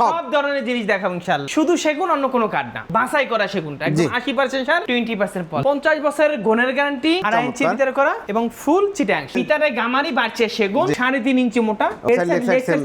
সব। ধরনের জিনিস দেখাবো শুধু সেগুন অন্য কোনো কার্ড না। বাছাই করা সেগুনটা। একদম আশি পার্সেন্ট সার টোয়েন্টি পার্সেন্ট পল। পঞ্চাশ বছরের গুণের গ্যারান্টি আড়াই ইঞ্চি ভিতরে করা এবং ফুল চিটাং। ভিতরে গামারি বাড়ছে সেগুন সাড়ে তিন ইঞ্চি মোটা।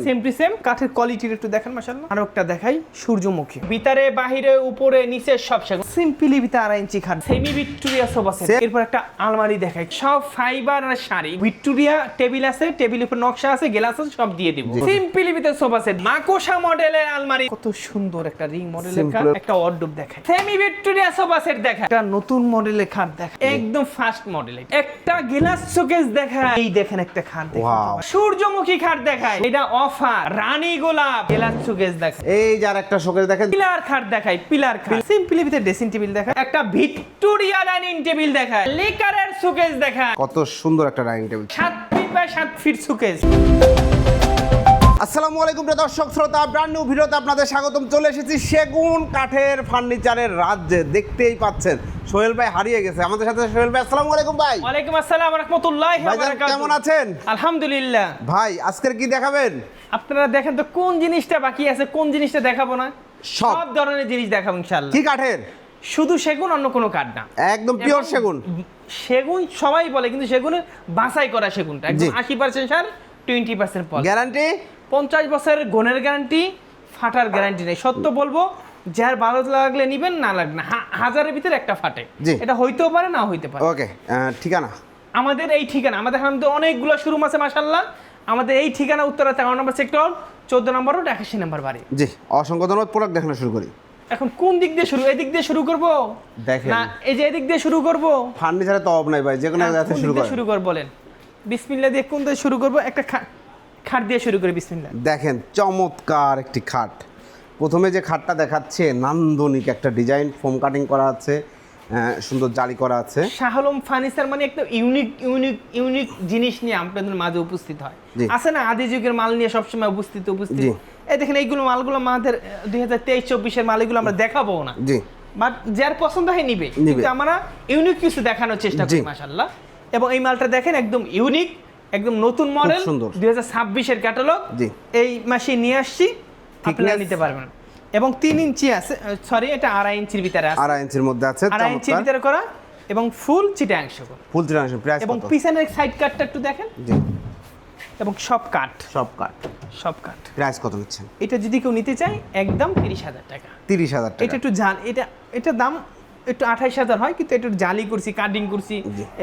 সেম টু সেম কাঠের কোয়ালিটির একটু দেখেন আরও একটা দেখাই সূর্যমুখী। ভিতরে বাহিরে উপরে নিচে সব সেগুন। সিম্পলি ভিতরে আড়াই ইঞ্চি খাট। সেমি ভিক্টোরিয়া সোফা সেট এরপর একটা আলমারি দেখাই। সব ফাইবার আর শাড়ি। ভিক্টোরিয়া টেবিল আছে টেবিলের উপর নকশা আছে গ্লাস আছে সব দিয়ে দিব। সিম্পলি ভিতরে সোফা সেট মাকোসা মডেলের আলমারি। কত সুন্দর একটা রিং মডেলের খাট একটা ওয়ার্ডরোব দেখায়। সেমি ভিক্টোরিয়া সোফা সেট দেখা একটা নতুন মডেলের খাট দেখা একদম ফার্স্ট মডেল একটা গ্লাস শোকেস দেখা এই দেখেন একটা খাট দেখা সূর্যমুখী খাট দেখায়। এটা অফার রানী গোলাপ। গ্লাস শোকেস দেখা এই যার একটা শোকেস দেখেন। পিলার খাট দেখাই পিলার খাট। সিম্পলি ভিতরে ড্রেসিং টেবিল দেখা একটা ভিক্টোরিয়া ডাইনিং টেবিল দেখায়। লিকারের শোকেস দেখা কত সুন্দর একটা ডাইনিং টেবিল সাত ফিট বাই সাত ফিট শোকেস আসসালামু আলাইকুম প্রিয় দর্শক শ্রোতা ব্র্যান্ড নিউ ভিডিওতে আপনাদের স্বাগতম। চলে এসেছি সেগুন কাঠের ফার্নিচারের রাজ্যে দেখতেই পাচ্ছেন। সোহেল ভাই হারিয়ে গেছে। আমাদের সাথে সোহেল ভাই আসসালামু আলাইকুম ভাই। ওয়ালাইকুম আসসালাম রাহমাতুল্লাহি ওয়া বারাকাতুহু কেমন আছেন? আলহামদুলিল্লাহ। ভাই আজকের কি দেখাবেন? আপনারা দেখেন তো কোন জিনিসটা বাকি আছে কোন জিনিসটা দেখাবো না? সব। ধরনের জিনিস দেখাবো ইনশাআল্লাহ। কি কাঠের? শুধু সেগুন অন্য কোনো কাঠ না। একদম পিওর সেগুন। সেগুন সবাই বলে কিন্তু সেগুনের বাছাই করা সেগুনটা। একদম। আশি পার্সেন্ট সার টোয়েন্টি পার্সেন্ট গ্যারান্টি? পঞ্চাশ বছরের গুণের গ্যারান্টি ফাটার গ্যারান্টি নেই। সত্য বলব যার ভালো লাগলে নিবেন না লাগবে না। হাজারের ভিতরে একটা ফাটে। এটা হইতেও পারে না হইতে পারে। ওকে ঠিকানা? আমাদের এই ঠিকানা আমাদের আমাদের অনেকগুলো শোরুম আছে মাসাল্লাহ আমাদের এই ঠিকানা উত্তরা তেরো নম্বর সেক্টর চোদ্দ নম্বর রোড একাশি নম্বর বাড়ি। জি অসংখ্য ধন্যবাদ। প্রোডাক্ট দেখানো শুরু করি। এখন কোন দিক দিয়ে শুরু? এদিক দিয়ে শুরু করব? দেখেন। না এই যে এদিক দিয়ে শুরু করব? ফার্নিচারে তো অব নাই ভাই যে কোনো জায়গা থেকে শুরু দিয়ে শুরু কর বলেন? বিসমিল্লাহ দিয়ে কোন দিয়ে শুরু করব? একটা খাট দিয়ে শুরু করি বিসমিল্লাহ। দেখেন চমৎকার একটি খাট। প্রথমে যে খাটটা দেখাচ্ছে নান্দনিক একটা ডিজাইন ফোম কাটিং করা আছে সুন্দর জালি করা আছে। শাহলম ফার্নিচার মানে একটা ইউনিক ইউনিক ইউনিক জিনিস নিয়ে আপনাদের মাঝে উপস্থিত হয়। আছে না আদি যুগের মাল নিয়ে সবসময় উপস্থিত উপস্থিত? এই দেখেন এইগুলো মালগুলো আমাদের দুই হাজার তেইশ চব্বিশের মাল এগুলো আমরা দেখাবো না। জি। বাট যার পছন্দ হয় নিবে। কিন্তু আমরা ইউনিক কিছু দেখানোর চেষ্টা করি জি। মাশাল্লাহ এবং এই মালটা দেখেন একদম ইউনিক একদম নতুন মডেল সুন্দর। দুই হাজার ছাব্বিশের ক্যাটালগ জি। এই মাসে নিয়ে আসছি আপনারা নিতে পারবেন। এবং তিন ইঞ্চি আছে সরি এটা আড়াই ইঞ্চির ভিতরে আছে। আড়াই ইঞ্চির মধ্যে আছে আড়াই ইঞ্চির ভিতরে করা এবং ফুল চিটাংশ ফুল ট্রানজিশন প্রাইস এবং পিছনের সাইড কাটটা একটু দেখেন। জি। এবং সব কাট সব কাট সব কাট প্রাইস কত নিচ্ছেন? এটা যদি কেউ নিতে চায় একদম তিরিশ হাজার টাকা। তিরিশ হাজার এটা একটু জান এটা এটা দাম একটু আঠাইশ হাজার হয় কিন্তু একটু জালি করছি কাটিং করছি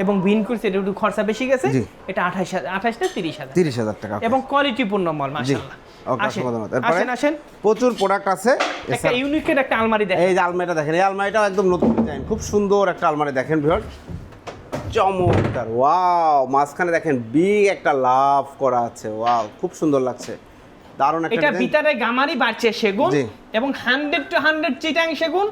এবং বিন করছি এটা একটু খরচা বেশি গেছে এটা আঠাইশ হাজার আঠাইশ না তিরিশ হাজার। তিরিশ হাজার টাকা এবং কোয়ালিটিপূর্ণ মাল আসেন প্রচুর প্রোডাক্ট আছে। একটা ইউনিকের একটা আলমারি দেখেন। এই যে আলমারিটা দেখেন এই আলমারিটাও একদম নতুন ডিজাইন খুব সুন্দর একটা আলমারি দেখেন ভিউয়ার চমৎকার ওয়াও মাঝখানে দেখেন বিগ একটা লাভ করা আছে ওয়াও খুব সুন্দর লাগছে। দারুণ একটা এটা ভিতরে গামারি বাড়ছে সেগুন এবং হান্ড্রেড টু হান্ড্রেড চিটাং সেগুন।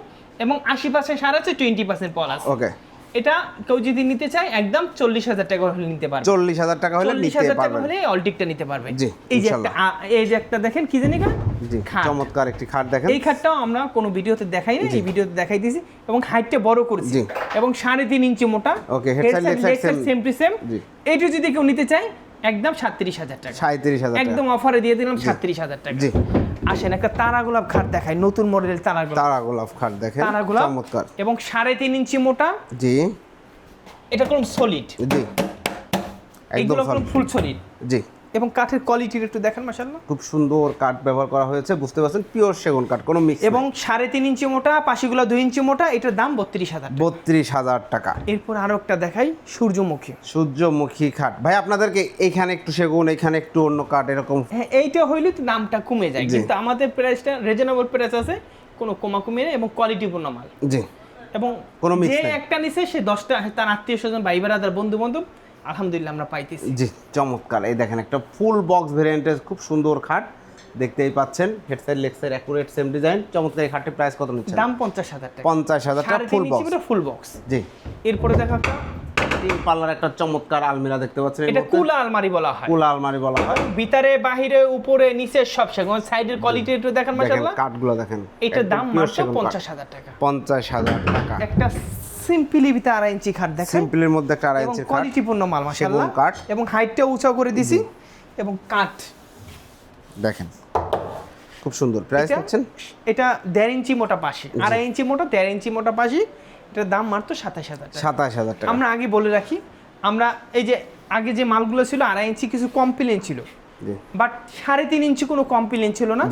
এবং আশি পার্সেন্ট সার আছে টোয়েন্টি পার্সেন্ট পল আছে। ওকে এটা কেউ যদি নিতে চায় একদম চল্লিশ হাজার টাকা হলে নিতে পারবে। চল্লিশ হাজার টাকা হলে চল্লিশ হাজার টাকা হলে অল্টিকটা নিতে পারবে। এই যে একটা এই যে একটা দেখেন কি জানি। চমৎকার একটি খাট দেখেন। এই খাটটাও আমরা কোনো ভিডিওতে দেখাই না এই ভিডিওতে দেখাই দিয়েছি এবং হাইটটা বড় করেছি। এবং সাড়ে তিন ইঞ্চি মোটা। Same। Same to same. এইটা যদি কেউ নিতে চায় একদম সাতত্রিশ হাজার টাকা। সাঁত্রিশ হাজার একদম অফারে দিয়ে দিলাম সাতত্রিশ হাজার টাকা। আসেন একটা তারা গোলাপ খাট দেখাই নতুন মডেলের তারা গোলাপ। তারা গোলাপ খাট দেখেন তারা গোলাপ চমৎকার। এবং সাড়ে তিন ইঞ্চি মোটা। জি। এটা কোন সলিড? জি। একদম ফুল সলিড? জি। এবং কাঠের কোয়ালিটির একটু দেখেন মাসাল্লাহ খুব সুন্দর কাঠ ব্যবহার করা হয়েছে বুঝতে পারছেন? পিওর সেগুন কাঠ কোনো মিক্স এবং সাড়ে তিন ইঞ্চি মোটা পাশিগুলো দুই ইঞ্চি মোটা এটার দাম বত্রিশ হাজার বত্রিশ হাজার টাকা। এরপর আরও একটা দেখাই সূর্যমুখী। সূর্যমুখী খাট ভাই আপনাদেরকে এইখানে একটু সেগুন এইখানে একটু অন্য কাঠ এরকম হ্যাঁ এইটা হইলে তো দামটা কমে যায়। কিন্তু আমাদের প্রাইসটা রিজনেবল প্রাইস আছে কোনো কমা কমে নেই এবং কোয়ালিটিপূর্ণ মাল। জি। এবং কোনো যে একটা নিছে সে দশটা তার আত্মীয় স্বজন ভাই বেড়াদার বন্ধু বান্ধব আলহামদুলিল্লাহ আমরা পাইতেছি। জি চমৎকার। এই দেখেন একটা ফুল বক্স ভেরিয়েন্টের খুব সুন্দর খাট। দেখতেই পাচ্ছেন head side leg accurate same design চমৎকার এই খাটের প্রাইস কত নিচ্ছেন? দাম পঞ্চাশ হাজার টাকা। পঞ্চাশ হাজার টাকা ফুল বক্স ফুল বক্স জি। এরপরে দেখা তিন পাল্লার একটা চমৎকার আলমিরা দেখতে পাচ্ছেন এটা কুলা আলমারি বলা হয়। কুলা আলমারি বলা হয়। ভিতরে বাহিরে উপরে নিচে সব সেগুন। সাইডের কোয়ালিটি একটু দেখেন মাশাআল্লাহ। কাঠগুলো দেখেন। এটার দাম মাত্র সেগুন কাঠ। পঞ্চাশ হাজার টাকা। পঞ্চাশ হাজার টাকা। একটা সিম্পলি ভিতরে আড়াই ইঞ্চি খাট দেখেন। সিম্পলের মধ্যে একটা আড়াই খাট। কোয়ালিটিপূর্ণ মাল মাশাআল্লাহ। কাঠ। এবং হাইটটা উঁচা করে দিছি। এবং কাঠ। দেখেন। খুব সুন্দর। প্রাইস পাচ্ছেন এটা দেড় ইঞ্চি মোটা পাশে। আড়াই ইঞ্চি মোটা দেড় ইঞ্চি মোটা পাশে। এটার দাম মাত্র সাতাশ হাজার সাতাশ হাজার টাকা। আমরা আগে বলে রাখি আমরা এই যে আগে যে মালগুলো ছিল আড়াই ইঞ্চি কিছু কমপ্লেন ছিল। বাট সাড়ে তিন ইঞ্চি কোনো কমপ্লেন ছিল না।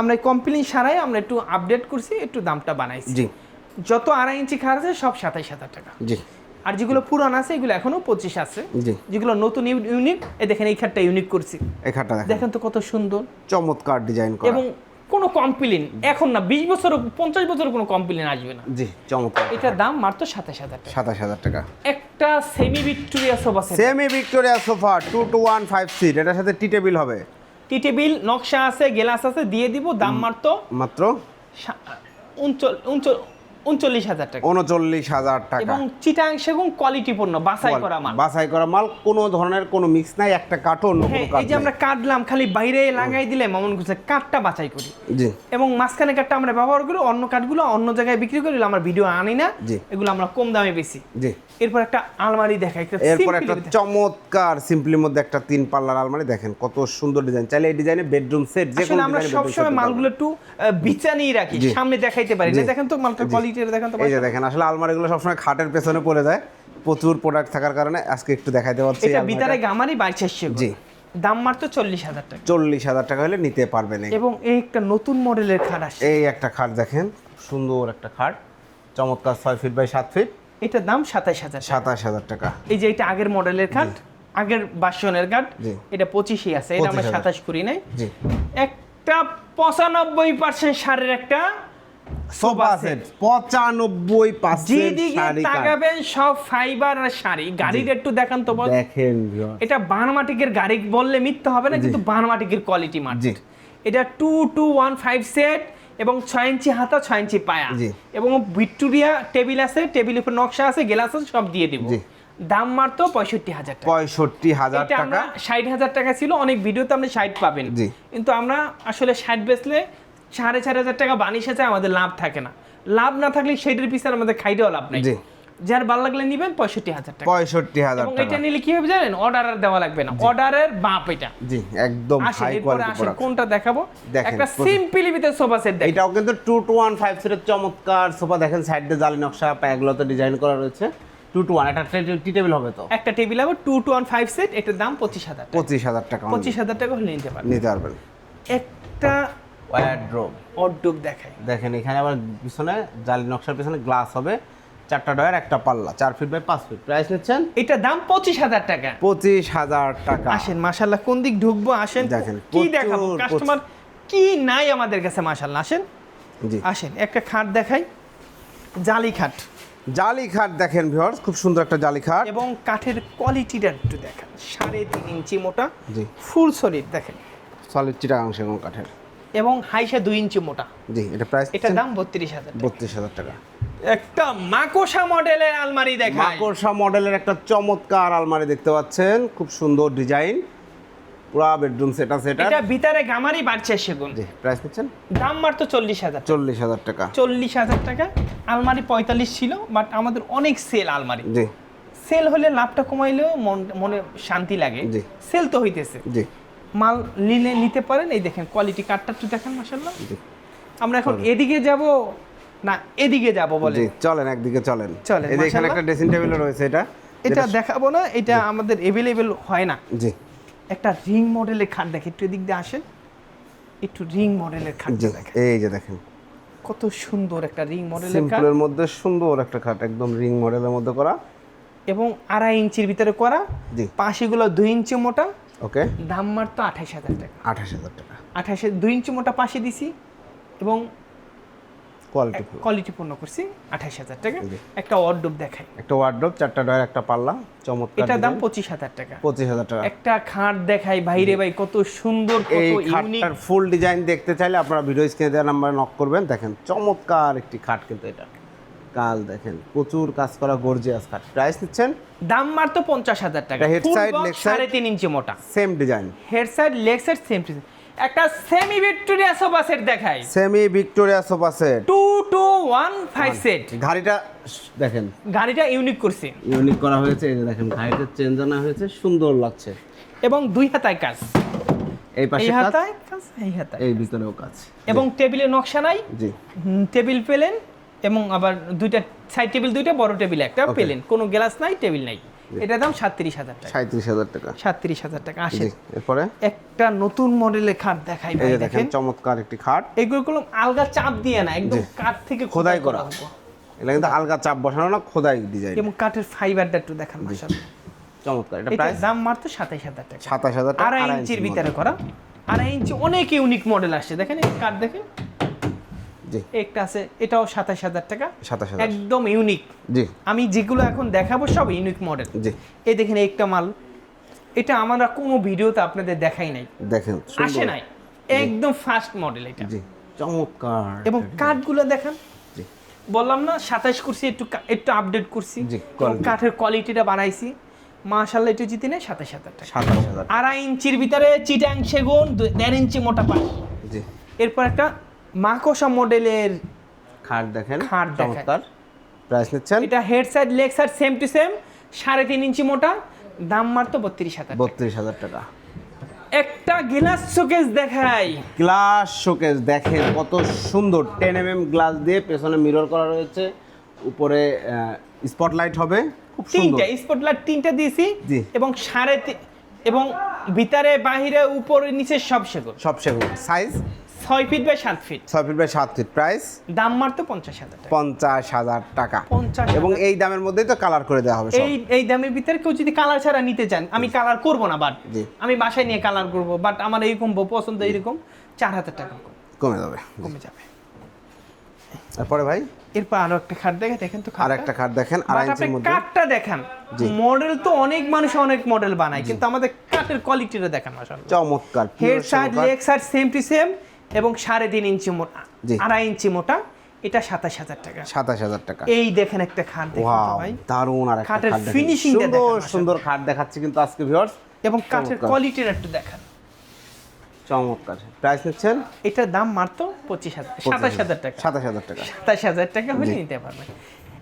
আমরা কমপ্লেন সারাই আমরা একটু আপডেট করছি একটু দামটা বানাইছি। যত আড়াই ইঞ্চি খার আছে সব সাতাইশ হাজার টাকা। জি। আর যেগুলো পুরান আছে এগুলো এখনও পঁচিশ আছে। যেগুলো নতুন ইউনিক এই দেখেন এই খাটটা ইউনিক করছি। এই খাটটা দেখেন। দেখেন তো কত সুন্দর। চমৎকার ডিজাইন করা। এবং কোনো কমপ্লেন এখন না বিশ বছর পঞ্চাশ বছর কোনো কমপ্লেন আসবে না। জি চমৎকার। এটার দাম মাত্র সাতাশ হাজার টাকা। সাতাশ হাজার টাকা। একটা semi Victoria sofa semi Victoria sofa two two one five seat এটার সাথে টি টেবিল হবে। টি টেবিল নকশা আছে গ্লাস আছে দিয়ে দিব দাম মাত্র মাত্র? উনচল- উনচল- উনচল্লিশ হাজার টাকা। উনচল্লিশ হাজার টাকা। এবং চিটাং সেগুন কোয়ালিটি বাছাই করা মাল। বাছাই করা মাল কোনো ধরনের কোনো মিক্স নাই একটা কার্টন হ্যাঁ এই যে আমরা কাটলাম খালি বাইরে লাগাই দিলে মামুন কাঠটা বাছাই করি। জি। এবং মাঝখানে কাঠটা আমরা ব্যবহার করি অন্য কাঠগুলো অন্য জায়গায় বিক্রি করি আমরা ভিডিও আনি না। এগুলো আমরা কম দামে বেশি জি। এরপর একটা আলমারি দেখাই এরপর একটা চমৎকার সিম্পলির মধ্যে একটা তিন পাল্লার আলমারি দেখেন কত সুন্দর ডিজাইন চাইলে এই ডিজাইনে বেডরুম সেট যে আমরা সবসময় মালগুলো একটু বিছানিয়ে রাখি সামনে দেখাইতে পারি না। দেখেন তো মালটার কোয়ালিটি দেখেন তো এই যে দেখেন আসলে আলমারিগুলো সবসময় খাটের পেছনে পড়ে যায়। প্রচুর প্রোডাক্ট থাকার কারণে আজকে একটু দেখাইতে পারছি এটা ভিতরে গামারি জি। দাম মাত্র চল্লিশ হাজার টাকা। চল্লিশ হাজার টাকা হলে নিতে পারবেন এবং এই একটা নতুন মডেলের খাট আসছে। এই একটা খাট দেখেন সুন্দর একটা খাট। চমৎকার ছয় ফিট বাই সাত ফিট এটার দাম সাতাশ হাজার সাতাশ হাজার টাকা। এই যে এটা আগের মডেলের খাট আগের বাসনের জি। এটা পঁচিশই আছে এটা আমরা সাতাশ করি নাই। একটা পঁচানব্বই পার্সেন্ট সারের একটা সোফা সেট পঁচানব্বই যেদিকে তাকাবেন সব ফাইবার আর শাড়ি। গাড়ির একটু দেখান তো দেখেন এটা বানমাটিকের গাড়ি বললে মিথ্যা হবে না কিন্তু বানমাটিকের কোয়ালিটি মাঠ। এটা two two one five set এবং ছয় ইঞ্চি হাতা ছয় ইঞ্চি পায়া। এবং ভিক্টোরিয়া টেবিল আছে টেবিলের উপর নকশা আছে গ্লাস আছে সব দিয়ে দিব। দাম মাত্র পঁয়ষট্টি হাজার টাকা। পঁয়ষট্টি হাজার আমরা টাকা। ষাট হাজার টাকা ছিল অনেক ভিডিওতে আপনি ষাট পাবেন। কিন্তু আমরা আসলে ষাট বেচলে সাড়ে চার হাজার টাকা বানিশ আছে আমাদের লাভ থাকে না। লাভ না থাকলে সেইটার পিছনে আমাদের খাইতেও লাভ নেই। যার ভালো লাগলে নিবেন পঁয়ষট্টি হাজার টাকা। পঁয়ষট্টি হাজার টাকা। এটা নিলে কি হবে জানেন? অর্ডার আর দেওয়া লাগবে না। অর্ডারের বাপ এটা। জি একদম হাই কোয়ালিটি প্রোডাক্ট কোনটা দেখাবো? একটা সিম্পলি ভিতরে সোফা সেট দেখেন। এটাও কিন্তু টু টু ওয়ান ফাইভ সিটের চমৎকার সোফা দেখেন সাইড জালি নকশা প্যাগুলোতে ডিজাইন করা রয়েছে। টু টু ওয়ান একটা টি টেবিল হবে তো? একটা টেবিল হবে two two one five set এটার দাম পঁচিশ হাজার টাকা। পঁচিশ হাজার টাকা। পঁচিশ হাজার টাকা হলে নিতে পারবেন। নিতে পারবেন। একটা ওয়ারড্রোব অড্ডুক দেখাই দেখেন এখানে আবার পিছনে জালি নকশার পিছনে গ্লাস হবে চারটা ডয়ার একটা পাল্লা চার ফিট বাই পাঁচ ফিট প্রাইস নিচ্ছেন? এটার দাম পঁচিশ হাজার টাকা। পঁচিশ হাজার টাকা। আসেন মাশাল্লাহ কোন দিক ঢুকবো? আসেন দেখেন, কি দেখাবো? কাস্টমার কি নাই আমাদের কাছে মাশাল্লাহ আসেন। জি। আসেন একটা খাট দেখাই। জালি খাট। জালি খাট দেখেন ভিউয়ার্স খুব সুন্দর একটা জালি খাট। এবং কাঠের কোয়ালিটিটা একটু দেখেন। সাড়ে তিন ইঞ্চি মোটা জি। ফুল সলিড দেখেন। সলিড চিটাগাং সেগুন কাঠের। এবং হাইসা দুই ইঞ্চি মোটা। জি এটা প্রাইস এটার দাম বত্রিশ হাজার টাকা। বত্রিশ হাজার টাকা। একটা মাকোসা মডেলের আলমারি দেখাই। মাকড়সা মডেলের একটা চমৎকার আলমারি দেখতে পাচ্ছেন খুব সুন্দর ডিজাইন। পুরা বেডরুম সেটা সেটা এটা এটা ভিতরে গামারি বাড়ছে সেগুন। জি প্রাইস নিচ্ছেন দাম মাত্র চল্লিশ হাজার চল্লিশ হাজার টাকা। চল্লিশ হাজার টাকা। আলমারি পঁয়তাল্লিশ ছিল বাট আমাদের অনেক সেল আলমারি। জি। সেল হলে লাভটা কমাইলেও মন- মনে শান্তি লাগে। জি। সেল তো হইতেছে। জি। মাল নিলে নিতে পারেন। এই দেখেন কোয়ালিটি কার্ডটা একটু দেখেন মাসাল্লাহ আমরা এখন এদিকে যাব না এদিকে যাব বলে জি চলেন একদিকে চলেন। চলেন, এখানে একটা ড্রেসিং টেবিল রয়েছে এটা। এটা দেখাবো না এটা আমাদের এভেলেবেল হয় না। জি। একটা রিং মডেলের খাট দেখে একটু এদিক দিয়ে আসেন। একটু রিং মডেলের খাট দেখেন। এই যে দেখেন। কত সুন্দর একটা রিং মডেলের খাট সিম্পলের মধ্যে সুন্দর একটা খাট একদম রিং মডেলের মধ্যে করা। এবং আড়াই ইঞ্চির ভিতরে করা। জি। পাশিগুলো দুই ইঞ্চি মোটা। ওকে? দাম মার তো আঠাশ হাজার টাকা। আঠাশ হাজার টাকা। আঠাশে দুই ইঞ্চি মোটা পাশে দিছি এবং কোয়ালিটি কোয়ালিটি পূর্ণ। করছি আঠাশ হাজার টাকা। একটা ওয়ার্ডরোব দেখাই। একটা ওয়ার্ড্রোব চারটা ডয়ার একটা পাল্লা চমৎকার এটার দাম। পঁচিশ হাজার টাকা। পঁচিশ হাজার টাকা। একটা খাট দেখাই ভাইরে ভাই কত সুন্দর কত এই ইউনিক খাটটার ফুল ডিজাইন দেখতে চাইলে আপনারা ভিডিও স্ক্রিনে দেওয়া নাম্বারে নক করবেন। দেখেন চমৎকার একটি খাট কিন্তু এটা। কাল দেখেন প্রচুর কাজ করা গর্জিয়াস খাট। প্রাইস নিচ্ছেন? দাম তো পঞ্চাশ হাজার টাকা। box leg side? সাড়ে তিন ইঞ্চি মোটা। Same design head side leg side same একটা সেমি ভিক্টোরিয়া সোফা সেট দেখাই semi Victoria sofa set two two one five set গাড়িটা দেখেন। গাড়িটা ইউনিক করছে। ইউনিক করা হয়েছে এই যে দেখেন গাড়িটা চেঞ্জ আনা হয়েছে সুন্দর লাগছে। এবং দুই হাতায় কাজ। এই পাশে হাতায় কাজ এই হাতায় এই ভিতরেও কাজ। এবং টেবিলে নকশা নাই। জি। টেবিল পেলেন। এবং আবার দুইটা সাইড টেবিল দুইটা বড় টেবিল একটা পেলেন। কোনো গ্লাস নাই টেবিল নাই। এটার দাম সাতত্রিশ হাজার টাকা। সাঁত্রিশ হাজার টাকা। সাতত্রিশ হাজার টাকা আসে এরপরে? একটা নতুন মডেলের খাট দেখাই ভাই দেখেন চমৎকার একটি খাট। এগুলো কোনো আলগা চাপ দিয়ে না একদম কাঠ থেকে খোদাই করা। এটা কিন্তু আলগা চাপ বসানো না খোদাই ডিজাইন এবং কাঠের ফাইবারটা একটু দেখান মাশাআল্লাহ। চমৎকার এটা প্রাইস দাম মাত্র সাতাইশ হাজার টাকা। সাতাশ হাজার টাকা আড়াই ইঞ্চির ভিতরে করা। আড়াই ইঞ্চি অনেক ইউনিক মডেল আসছে। দেখেন এই কাঠ দেখেন। একটা আছে এটাও সাতাশ হাজার টাকা। সাতাশ হাজার। একদম ইউনিক জি। আমি যেগুলো এখন দেখাবো সব ইউনিক মডেল জি। এই দেখেন একটা মাল। এটা আমরা কোনো ভিডিওতে আপনাদের দেখাই নাই। দেখেন আসে নাই। একদম ফার্স্ট মডেল এটা। জি। চমৎকার। এবং কাঠগুলো দেখেন। জি। বললাম না সাতাশ করছি একটু একটু আপডেট করছি। কাঠের কোয়ালিটিটা বাড়াইছি। মাশাল্লাহ একটু জিতে নেই সাতাশ হাজার টাকা। সাতাশ হাজার। আড়াই ইঞ্চির ভিতরে চিটাং সেগুন দেড় ইঞ্চি মোটা পাশ। জি। এরপর একটা মাকসা মডেলের খাট দেখেন খাট দেখেন। চমৎকার। প্রাইস নিচ্ছেন? এটা head side leg side same to same সাড়ে তিন ইঞ্চি মোটা দাম মারতো বত্রিশ হাজার টাকা। বত্রিশ হাজার টাকা। একটা গ্লাস শোকেস দেখাই। গ্লাস শোকেস দেখেন কত সুন্দর। টেন এম এম গ্লাস দিয়ে পেছনে মিরর করা রয়েছে। উপরে স্পটলাইট হবে। খুব সুন্দর। তিনটা স্পটলাইট তিনটা দিয়েছি। এবং সাড়ে এবং ভিতরে বাহিরে উপরে নিচে সব সেগুন। সব সেগুন। সাইজ ছয় ফিট বাই সাত ফিট ছয় ফিট বাই সাত ফিট প্রাইস দাম মারতো পঞ্চাশ হাজার পঞ্চাশ হাজার টাকা। পঞ্চাশ এবং এই দামের মধ্যেই তো কালার করে দেওয়া হবে এই এই দামের ভিতরে কেউ যদি কালার ছাড়া নিতে চান আমি কালার করব না বাট আমি বাসায় নিয়ে কালার করব বাট আমার এইরকম পছন্দ চার হাজার টাকা কমে। যাবে কমে যাবে। তারপরে ভাই? এরপর আরও একটা খাট দেখে দেখেন তো আর একটা খাট দেখেন আড়াই ইঞ্চির মধ্যে। কাঠটা দেখান। মডেল তো অনেক মানুষ অনেক মডেল বানায় কিন্তু আমাদের কাঠের কোয়ালিটিটা দেখান মাশাআল্লাহ। চমৎকার head side leg side same to same এবং সাড়ে তিন ইঞ্চি মোটা আড়াই ইঞ্চি মোটা এটা সাতাশ হাজার টাকা। সাতাশ হাজার টাকা। এই দেখেন একটা খাট দেখেন ভাই। দারুণ আর খাটের টা সুন্দর সুন্দর খাট দেখাচ্ছি কিন্তু আজকে ভিউয়ার্স এবং কাঠের। কোয়ালিটির একটু দেখান। চমৎকার। প্রাইস নিচ্ছেন? এটার দাম মাত্র পঁচিশ হাজার সাতাশ হাজার টাকা। সাতাশ হাজার টাকা। সাতাশ হাজার টাকা হলে নিতে পারবেন।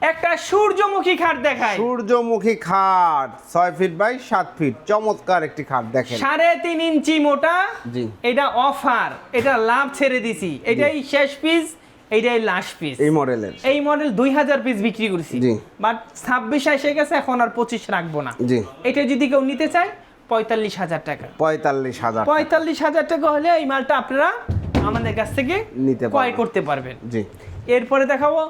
একটা সূর্যমুখী খাট দেখায় সূর্যমুখী খাট ছয় ফিট বাই সাত ফিট চমৎকার একটি খাট দেখেন। সাড়ে তিন ইঞ্চি মোটা জি। এটা অফার এটা লাভ ছেড়ে দিছি। এটাই শেষ পিস এইটাই লাস্ট পিস এই মডেলের এই মডেল দুই হাজার পিস বিক্রি করছি। জি। বাট ছাব্বিশ এসে গেছে এখন আর পঁচিশ রাখব না। জি। এটা যদি কেউ নিতে চায় পঁয়তাল্লিশ হাজার টাকা। পঁয়তাল্লিশ হাজার পঁয়তাল্লিশ হাজার টাকা হলে এই মালটা আপনারা আমাদের কাছ থেকে নিতে ক্রয় করতে পারবেন। জি। এরপরে দেখাবো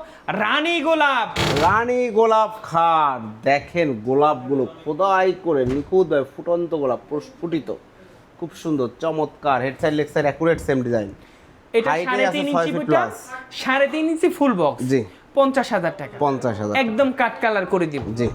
রানী গোলাপ। রানী গোলাপ খাট দেখেন গোলাপগুলো খোদাই করে নিখুঁত ভাবে ফুটন্ত গোলাপ প্রস্ফুটিত। খুব সুন্দর চমৎকার head side leg side accurate same design এটা সাড়ে তিন ইঞ্চি সাড়ে তিন ইঞ্চি ফুল বক্স জি। পঞ্চাশ হাজার টাকা। পঞ্চাশ হাজার একদম কাট কালার করে দিব। জি।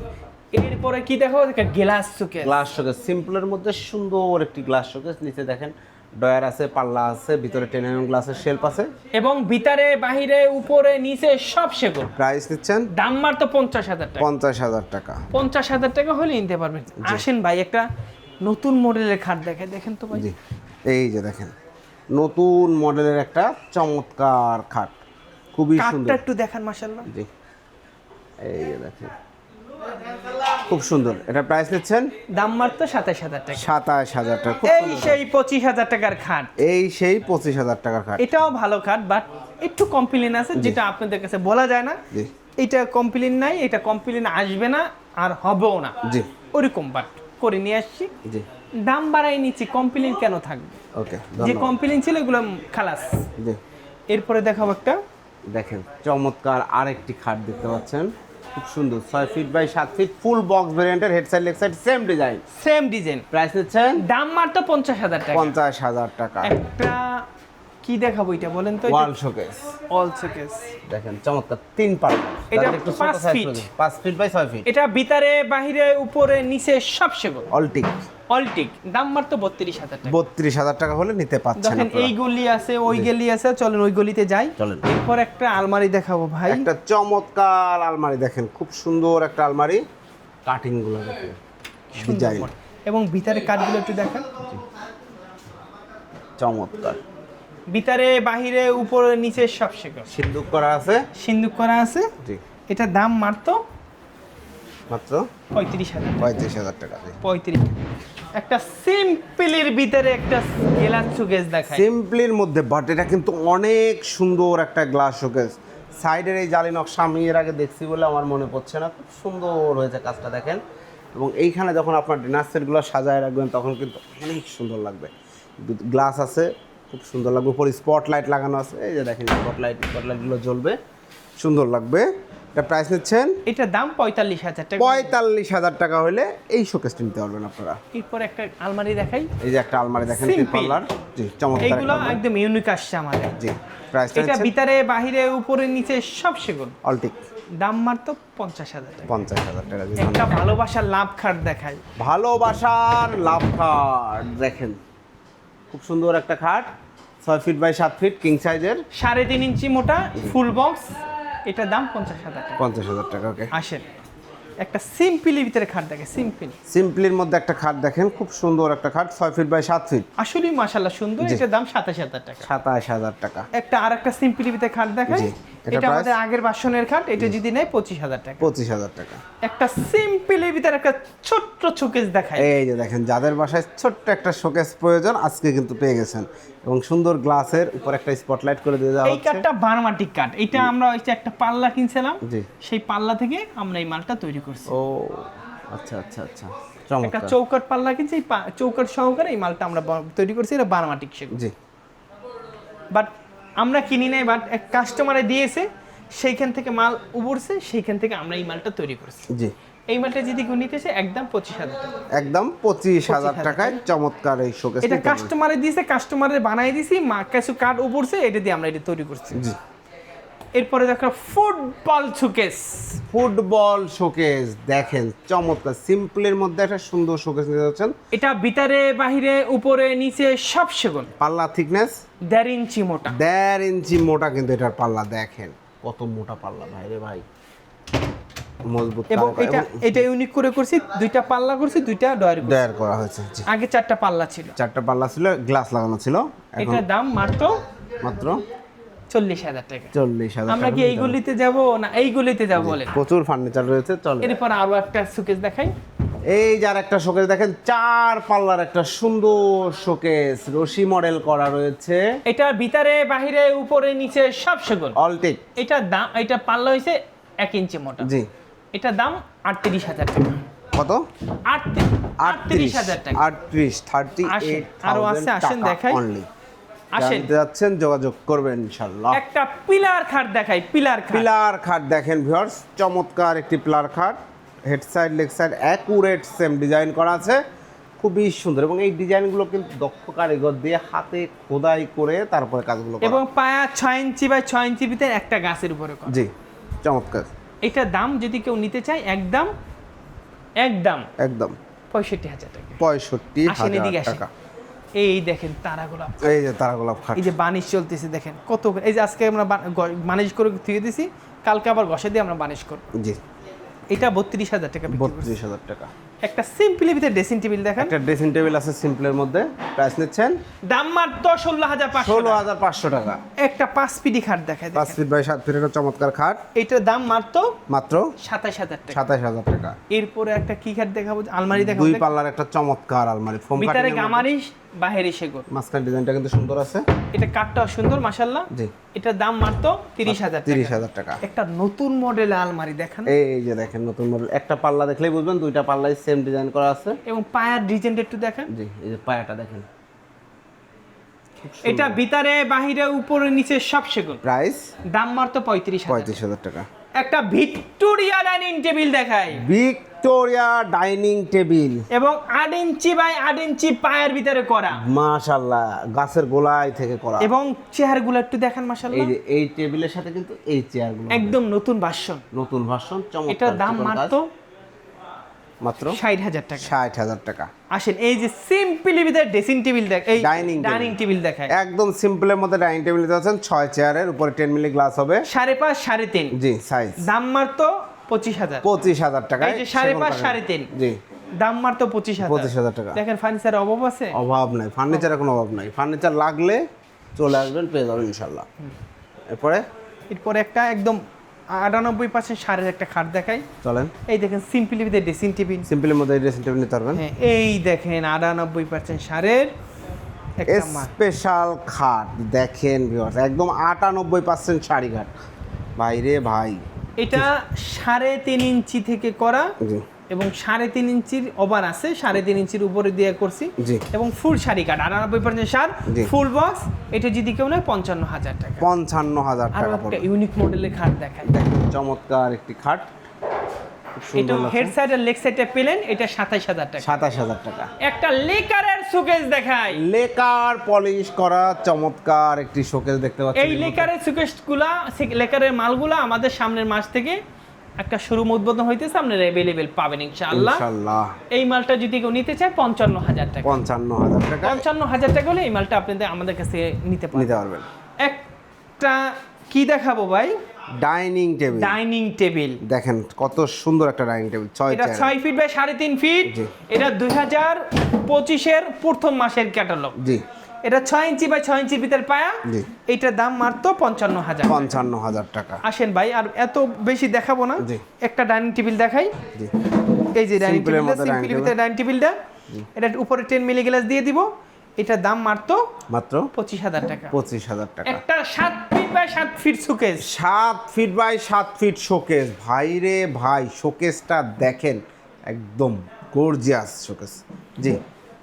এরপরে কি দেখো একটা গ্লাস সুকে গ্লাস শোকেস সিম্পলের মধ্যে সুন্দর একটি গ্লাস শোকেস নিচে দেখেন ডয়ার আছে পাল্লা আছে ভিতরে টেন এম গ্লাসের শেল্প আছে। এবং ভিতরে বাহিরে উপরে নিচে সব সেগুন। প্রাইস নিচ্ছেন দাম মার তো পঞ্চাশ হাজার টাকা। পঞ্চাশ হাজার টাকা। পঞ্চাশ হাজার টাকা হলে নিতে পারবেন। আসেন ভাই একটা নতুন মডেলের খাট দেখে দেখেন তো ভাই। জি। এই যে দেখেন নতুন মডেলের একটা চমৎকার খাট। খুবই সুন্দর। একটু দেখেন মাসাল্লাহ জি। এই যে দেখেন। খুব সুন্দর। এটা প্রাইস নিচ্ছেন? দাম তো সাতাশ হাজার টাকা। সাতাশ হাজার টাকা। খুব এই সেই পঁচিশ হাজার টাকার খাট। এই সেই পঁচিশ হাজার টাকার খাট। এটাও ভালো খাট বাট একটু কমপ্লেন আছে যেটা আপনাদের কাছে বলা যায় না। এটা কমপ্লেন নাই এটা কমপ্লেন আসবে না আর হবেও না। জি। ওরকম বাট করে নিয়ে আসছি। জি। দাম বাড়াই নিচ্ছি কমপ্লেন কেন থাকবে? ওকে যে কমপ্লেন ছিল এগুলো খালাস। জি। এরপরে দেখাবো একটা। দেখেন চমৎকার আরেকটি খাট দেখতে পাচ্ছেন। খুব সুন্দর। ছয় ফিট বাই সাত ফিট ফুল বক্স ভেরিয়েন্টের head side leg side same design same design price নিচ্ছেন? দাম মারতো পঞ্চাশ হাজার টাকা। পঞ্চাশ হাজার টাকা। একটা কি দেখাবো এটা বলেন তো? ওয়াল শোকেস অল শোকেস দেখেন চমৎকার। তিন পার্ট। এটা একটু ছোট পাঁচ ফিট বাই ছয় ফিট এটা ভিতরে বাহিরে উপরে নিচে সব সেগুলো অলটিক অলটিক দাম তো বত্রিশ হাজার টাকা। বত্রিশ হাজার টাকা হলে নিতে পাচ্ছেন দেখেন এই গলি আছে ওই গলি আছে চলেন ওই গলিতে যাই। চলেন। এরপর একটা আলমারি দেখাবো ভাই। একটা চমৎকার আলমারি দেখেন খুব সুন্দর একটা আলমারি। কাটিংগুলো দেখেন ডিজাইন এবং ভিতরে কাঠগুলো একটু দেখেন। চমৎকার। ভিতরে বাহিরে উপরে নিচে সব সেগুলো সিন্দুক করা আছে। সিন্দুক করা আছে। জি। এটা দাম মারতো মাত্র পঁয়ত্রিশ হাজার পঁয়ত্রিশ হাজার টাকা পঁয়ত্রিশ একটা সিম্পলের ভিতরে একটা গ্লাস শোকেস দেখাই সিম্পলির মধ্যে বাট এটা কিন্তু অনেক সুন্দর একটা গ্লাস শোকেস সাইডের এই জালি নকশা আমি এর আগে দেখছি বলে আমার মনে পড়ছে না। খুব সুন্দর হয়েছে কাজটা, দেখেন। এবং এইখানে যখন আপনার ডিনার সেটগুলো সাজায় রাখবেন, তখন কিন্তু অনেক সুন্দর লাগবে। গ্লাস আছে, খুব সুন্দর লাগবে। উপরে স্পটলাইট লাগানো আছে। এই যে দেখেন স্পটলাইট স্পটলাইটগুলো জ্বলবে। সুন্দর লাগবে। এটা প্রাইস নিচ্ছেন? এটার দাম পঁয়তাল্লিশ হাজার টাকা। পঁয়তাল্লিশ হাজার টাকা হলে এই শোকেসটা নিতে পারবেন আপনারা। এরপর একটা আলমারি দেখাই। এই যে একটা আলমারি দেখেন. পার্লার জি চমৎকার আলমারি। একদম ইউনিক আসছে আমাদের। জি প্রাইসটা এটা ভিতরে বাহিরে উপরে নিচে সব সেগুন। অলটিক দাম মাত্র পঞ্চাশ হাজার টাকা। পঞ্চাশ হাজার টাকা একটা ভালোবাসার লাভ খাট দেখাই। ভালোবাসার লাভ খাট দেখেন। খুব সুন্দর একটা খাট ছয় ফিট বাই সাত ফিট কিং সাইজের সাড়ে তিন ইঞ্চি মোটা ফুল বক্স এটার দাম পঞ্চাশ হাজার টাকা। পঞ্চাশ হাজার টাকা ওকে আসেন। একটা সিম্পলি ভিতরে খাট দেখে সিম্পল। সিম্পলির মধ্যে একটা খাট দেখেন খুব সুন্দর একটা খাট ছয় ফিট বাই সাত ফিট আসলে মাসাল্লাহ সুন্দর। এটার দাম সাতাশ হাজার টাকা। সাতাশ হাজার টাকা। একটা আর একটা সিম্পলি ভিতরে খাট দেখাই জি। এটা আমাদের আগের বাসনের খাট এটা যদি নেয় পঁচিশ হাজার টাকা। পঁচিশ হাজার টাকা। একটা সিম্পলি ভিতরে একটা ছোট্ট চোকেস দেখাই। এই যে দেখেন যাদের বাসায় ছোট্ট একটা শোকেস প্রয়োজন আজকে কিন্তু পেয়ে গেছেন। এবং সুন্দর গ্লাসের উপর একটা স্পটলাইট করে দিয়ে দেওয়া এই কাঠটা বারমাটিক কাঠ। এটা আমরা ওই যে একটা পাল্লা কিনছিলাম। জি। সেই পাল্লা থেকে আমরা এই মালটা তৈরি করছি। ও আচ্ছা আচ্ছা আচ্ছা। একটা চৌকাট পাল্লা কিনছি চৌকাট সহকারে এই মালটা আমরা তৈরি করছি। এটা বারমাটিক সেগুলো জি। বাট আমরা কিনি নাই বাট এক কাস্টমারে দিয়েছে সেইখান থেকে মাল উবরছে সেইখান থেকে আমরা এই মালটা তৈরি করেছি। জি। এই মালটা যদি কেউ নিতেছে একদম পঁচিশ হাজার টাকা। একদম পঁচিশ হাজার টাকায় চমৎকার এই শোকেস এটা কাস্টমারে দিয়েছে কাস্টমারে বানাই দিছি মা কিছু কার্ড উপরছে এটা দিয়ে আমরা এটা তৈরি করছি। জি। এরপরে দেখো ফুটবল শোকেস। ফুটবল শোকেস দেখেন চমৎকার সিম্পলের মধ্যে একটা সুন্দর শোকেস নিতে যাচ্ছেন। এটা ভিতরে বাহিরে উপরে নিচে সব সেগুন। পাল্লা থিকনেস? দেড় ইঞ্চি মোটা। দেড় ইঞ্চি মোটা কিন্তু এটার পাল্লা দেখেন। কত মোটা পাল্লা ভাই রে ভাই। মজবুত এবং এটা এটা ইউনিক করে করছি দুইটা পাল্লা করছি দুইটা ডয়ার দেয়ার করা হয়েছে আগে চারটা পাল্লা ছিল। চারটা পাল্লা ছিল গ্লাস লাগানো ছিল এটার দাম মাত্র মাত্র চল্লিশ হাজার টাকা। চল্লিশ হাজার আমরা কি এই গলিতে যাব না এই গলিতে যাব বলে প্রচুর ফার্নিচার রয়েছে চলে। এরপর আরও একটা সুকেস দেখাই। এই যার একটা শোকেস দেখেন চার পাল্লার একটা সুন্দর শোকেস রশি মডেল করা রয়েছে। এটার ভিতরে বাহিরে উপরে নিচে সব সেগুন। অলটেক এটার দাম এটা পাল্লা হয়েছে এক ইঞ্চি মোটা। জি। এটার দাম আটত্রিশ হাজার টাকা। কত? আটত্রিশ হাজার টাকা। আটত্রিশ থার্টি আরও আছে, আসেন দেখাই। অনলি জানতে যাচ্ছেন যোগাযোগ করবেন ইনশাল্লাহ একটা পিলার খাট দেখাই পিলার খাট। পিলার খাট দেখেন ভিউয়ার্স চমৎকার একটি পিলার খাট। Head side leg side accurate same design করা আছে। খুবই সুন্দর এবং এই ডিজাইনগুলো কিন্তু দক্ষ কারিগর দিয়ে হাতে খোদাই করে তারপরে কাজগুলো এবং পায়া ছয় ইঞ্চি বাই ছয় ইঞ্চি ভিতরে একটা গাছের উপরে করা। জি চমৎকার। এটার দাম যদি কেউ নিতে চায় একদম একদম একদম। পঁয়ষট্টি হাজার টাকা। পঁয়ষট্টি হাজার টাকা। এই দেখেন তারাগুলো এই যে তারা গোলাপ খাট এই যে বানিশ চলতেছে দেখেন কত এই যে আজকে আমরা বানিশ করে ধুয়ে দিছি কালকে আবার ঘষে দিয়ে আমরা বানিশ করব। জি। এটা বত্রিশ হাজার টাকা। বত্রিশ হাজার টাকা। একটা সিম্পলি ভিতরে ড্রেসিং টেবিল দেখেন। একটা ড্রেসিং টেবিল আছে সিম্পলের মধ্যে। প্রাইস নিচ্ছেন? দাম মাত্র ষোলো হাজার পাঁচশো ষোলো টাকা। হাজার পাঁচশো টাকা। একটা পাঁচ পিডি খাট দেখায় পাঁচ ফিট বাই সাত ফিট একটা চমৎকার খাট। এটার দাম মাত্র মাত্র সাতাশ হাজার টাকা। সাতাশ হাজার টাকা। এরপরে একটা কি খাট দেখাবো? আলমারি দেখাবো। দুই। পাল্লার একটা চমৎকার আলমারি। ফোম ভিতরে কাটিং গামারি বাহিরে সেগুন। মাঝখান ডিজাইনটা কিন্তু সুন্দর আছে। এটা কাঠটাও সুন্দর মাসাল্লাহ জি। এটার দাম মাত্র তিরিশ হাজার তিরিশ টাকা হাজার টাকা। একটা নতুন মডেল আলমারি দেখান। এই যে দেখেন নতুন মডেল একটা পাল্লা দেখলেই বুঝবেন দুইটা পাল্লাই সেম ডিজাইন করা আছে। এবং পায়ার ডিজাইনটা একটু দেখেন। জি এই যে পায়াটা দেখেন। এটা ভিতরে বাহিরে উপরে নিচে সব সেগুন। প্রাইস দাম মাত্র পঁয়ত্রিশ হাজার। পঁয়ত্রিশ হাজার টাকা। একটা ভিক্টোরিয়া ডাইনিং টেবিল দেখায় ভিক্টোরিয়া ডাইনিং টেবিল। এবং আট ইঞ্চি বাই আট ইঞ্চি পায়ের ভিতরে করা। মাশাল্লাহ গাছের গোলায় থেকে করা। এবং চেয়ারগুলো একটু দেখেন এই যে এই টেবিলের সাথে কিন্তু এই চেয়ারগুলো একদম নতুন ভাষণ নতুন ভার্সন চমৎকার এটার দাম মাত্র মাত্র ষাট হাজার টাকা। ষাট হাজার টাকা। আসেন এই যে সিম্পলি ভিতরে ড্রেসিং টেবিল দেখ এই table। ডাইনিং টেবিল দেখায় একদম সিম্পলের মধ্যে ডাইনিং টেবিল পারছেন ছয় চেয়ারের উপরে টেন মিলি গ্লাস হবে। সাড়ে পাঁচ সাড়ে তিন। জি সাইজ দাম মাত্র পঁচিশ হাজার। পঁচিশ হাজার টাকা। এই যে সাড়ে পাঁচ সাড়ে তিন। জি। দাম মাত্র পঁচিশ হাজার। পঁচিশ হাজার টাকা। দেখেন ফার্নিচার অভাব আছে? অভাব নাই ফার্নিচারের কোনো অভাব নাই। ফার্নিচার লাগলে চলে আসবেন পেয়ে যাবেন ইনশাল্লাহ এরপরে? এরপরে একটা একদম আটানব্বই পার্সেন্ট সারের একটা খাট দেখাই। চলেন। এই দেখেন সিম্পলি উইথ ড্রেসিং টেবিল সিম্পলের মধ্যে ড্রেসিং টেবিল নিতে পারবেন। হ্যাঁ এই দেখেন আটানব্বই পার্সেন্ট সারের স্পেশাল খাট। দেখেন ভিউয়ার্স একদম আটানব্বই পার্সেন্ট শাড়ি ঘাট ভাই রে ভাই। এটা সাড়ে তিন ইঞ্চি থেকে করা এবং সাড়ে তিন ইঞ্চির ওভার আছে সাড়ে তিন ইঞ্চির উপরে দিয়ে করছি। এবং ফুল শাড়ি কাট আটানব্বই পার্সেন্ট সার ফুল বক্স এটা যদি কেউ নেয় পঞ্চান্ন হাজার টাকা। পঞ্চান্ন হাজার টাকা ইউনিক মডেলের খাট দেখায় চমৎকার একটি খাট। এটা হেড সাইড আর লেগ সাইডে পেলেন এটা সাতাইশ হাজার টাকা। সাতাশ হাজার টাকা। একটা লেকারের সুকেস দেখায় লেকার পলিশ করা চমৎকার একটি শোকেস দেখতে এই লেকারের মালগুলা আমাদের সামনের মাস থেকে একটা শুরু উদ্বোধন হইতেছে আপনারা অ্যাভেলেবেল পাবেন ইনশাআল্লাহ। ইনশাল্লাহ এই মালটা যদি কেউ নিতে চায় পঞ্চান্ন হাজার টাকা। পঞ্চান্ন হাজার টাকা। পঞ্চান্ন হাজার টাকা হলে এই মালটা আপনাদের আমাদের কাছ নিতে নিতে পারবেন। একটা কি দেখাবো ভাই? Dining table. Dining table. দেখেন কত সুন্দর একটা ডাইনিং টেবিল ছয় এটা ছয় ফিট বাই সাড়ে তিন ফিট। এটা দুই হাজার পঁচিশের প্রথম মাসের ক্যাটালগ। জি। এটা ছয় ইঞ্চি বাই ছয় ইঞ্চির ভিতরে পায়া। এটার দাম মাত্র পঞ্চান্ন হাজার পঞ্চান্ন হাজার টাকা। আসেন ভাই আর এত বেশি দেখাবো না। একটা ডাইনিং টেবিল দেখাই। এই যে ডাইনিং টেবিলটা মধ্যে ভিতরে ডাইনিং টেবিলটা। এটা উপরে টেন মিলি গ্লাস দিয়ে দিব। এটার দাম মাত্র মাত্র পঁচিশ হাজার টাকা। পঁচিশ হাজার টাকা। একটা সাত ফিট বাই সাত ফিট সুকেস সাত ফিট বাই সাত ফিট শোকেস। ভাই রে ভাই শোকেসটা দেখেন একদম গর্জিয়াস শোকেস। জি।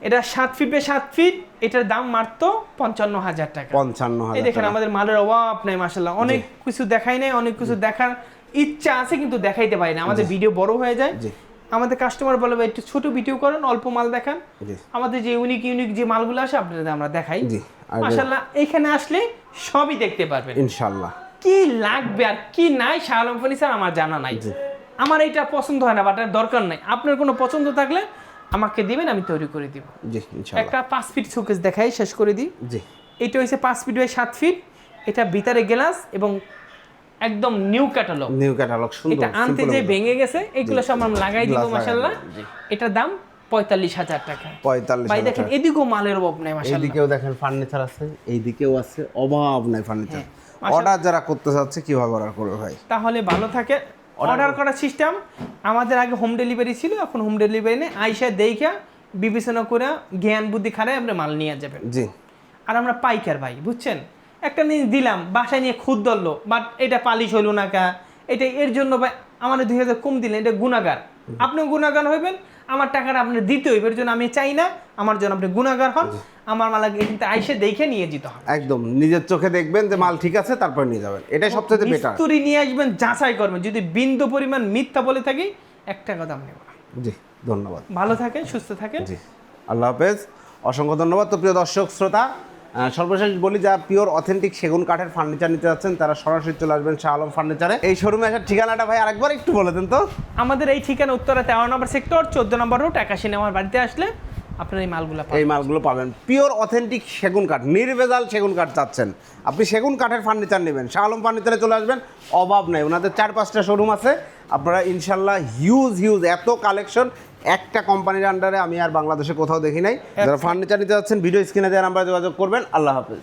এটা সাত ফিট বাই সাত ফিট এটার দাম মাত্র পঞ্চান্ন হাজার টাকা। পঞ্চান্ন হাজার দেখেন আমাদের মালের অভাব নাই মাসাল্লাহ অনেক কিছু দেখাই নাই অনেক কিছু দেখার ইচ্ছা আছে কিন্তু দেখাইতে পারি না। আমাদের ভিডিও বড় হয়ে যায়। আমাদের কাস্টমার বলে ভাই একটু ছোট ভিডিও করেন অল্প মাল দেখান। আমাদের যে ইউনিক ইউনিক যে মালগুলো আসে আপনাদের আমরা দেখাই। জি আর এখানে আসলে সবই দেখতে পারবেন। ইনশাল্লাহ কি লাগবে আর কি নাই শাহ আলম ফার্নিচার আমার জানা নাই। জি। আমার এটা পছন্দ হয় না বাট দরকার নাই। আপনার কোনো পছন্দ থাকলে আমাকে দিবেন আমি তৈরি করে দিব। জি ইনশাল্লাহ একটা পাঁচ ফিট শোকেস দেখাই শেষ করে দিই। জি। এটা হচ্ছে পাঁচ ফিট বাই সাত ফিট এটা ভিতরে গ্লাস এবং একদম নিউ ক্যাটালগ নিউ ক্যাটালগ সুন্দর এটা আনতে যে ভেঙে গেছে এগুলো সব আমরা লাগাই দিব জি। এটার দাম পঁয়তাল্লিশ হাজার টাকা। পঁয়তাল্লিশ ভাই দেখেন এদিকেও মালের অভাব নেই মাসাল্লাহ এইদিকেও দেখেন ফার্নিচার আছে এইদিকেও আছে অভাব নাই ফার্নিচার অর্ডার যারা করতে চাচ্ছে কীভাবে অর্ডার করবে ভাই? তাহলে ভালো থাকে। অর্ডার করার সিস্টেম আমাদের আগে হোম ডেলিভারি ছিল এখন হোম ডেলিভারি নেই আইসা দেখা বিবেচনা করে জ্ঞান বুদ্ধি খারায় আপনি মাল নিয়ে যাবেন। জি। আর আমরা পাইকার ভাই বুঝছেন? একটা জিনিস দিলাম বাসায় নিয়ে খুদ ধরলো বাট এটা পালিশ হইল না কা। এটা এর জন্য ভাই আমার দুই হাজার কম দিলেন এটা গুণাগার আপনিও গুণাগার হইবেন আমার টাকাটা আপনি দিতে হইবে এর জন্য আমি চাই না আমার জন্য আপনি গুণাগার হন আমার মালা কিন্তু আইসে দেখে নিয়ে যেতে হবে। একদম নিজের চোখে দেখবেন যে মাল ঠিক আছে তারপর নিয়ে যাবেন। এটাই সবচেয়ে বেটার মিস্তুরি নিয়ে আসবেন যাচাই করবেন। যদি বিন্দু পরিমাণ মিথ্যা বলে থাকি একটা কথা নেব জি ধন্যবাদ। ভালো থাকেন সুস্থ থাকেন। জি আল্লাহ হাফেজ। অসংখ্য ধন্যবাদ তো প্রিয় দর্শক শ্রোতা। সর্বশেষ বলি যা পিওর অথেন্টিক সেগুন কাঠের ফার্নিচার নিতে যাচ্ছেন তারা সরাসরি চলে আসবেন শাহ আলম ফার্নিচারে এই শোরুমে আসার ঠিকানাটা ভাই আরেকবার একটু বলে দেন তো। আমাদের এই ঠিকানা উত্তরা তেরো নম্বর সেক্টর চোদ্দ নম্বর রোড একাশি আমার বাড়িতে আসলে আপনার এই মালগুলো এই মালগুলো পাবেন। পিওর অথেন্টিক সেগুন কাঠ নির্ভেজাল সেগুন কাঠ চাচ্ছেন আপনি সেগুন কাঠের ফার্নিচার নেবেন শাহ আলম ফার্নিচারে চলে আসবেন অভাব নেই। ওনাদের চার পাঁচটা শোরুম আছে। আপনারা ইনশাল্লাহ হিউজ হিউজ এত কালেকশন একটা কোম্পানির আন্ডারে আমি আর বাংলাদেশে কোথাও দেখি নাই। যারা ফার্নিচার নিতে যাচ্ছেন ভিডিও স্ক্রিনে দেওয়ার নাম্বারে যোগাযোগ করবেন। আল্লাহ হাফেজ।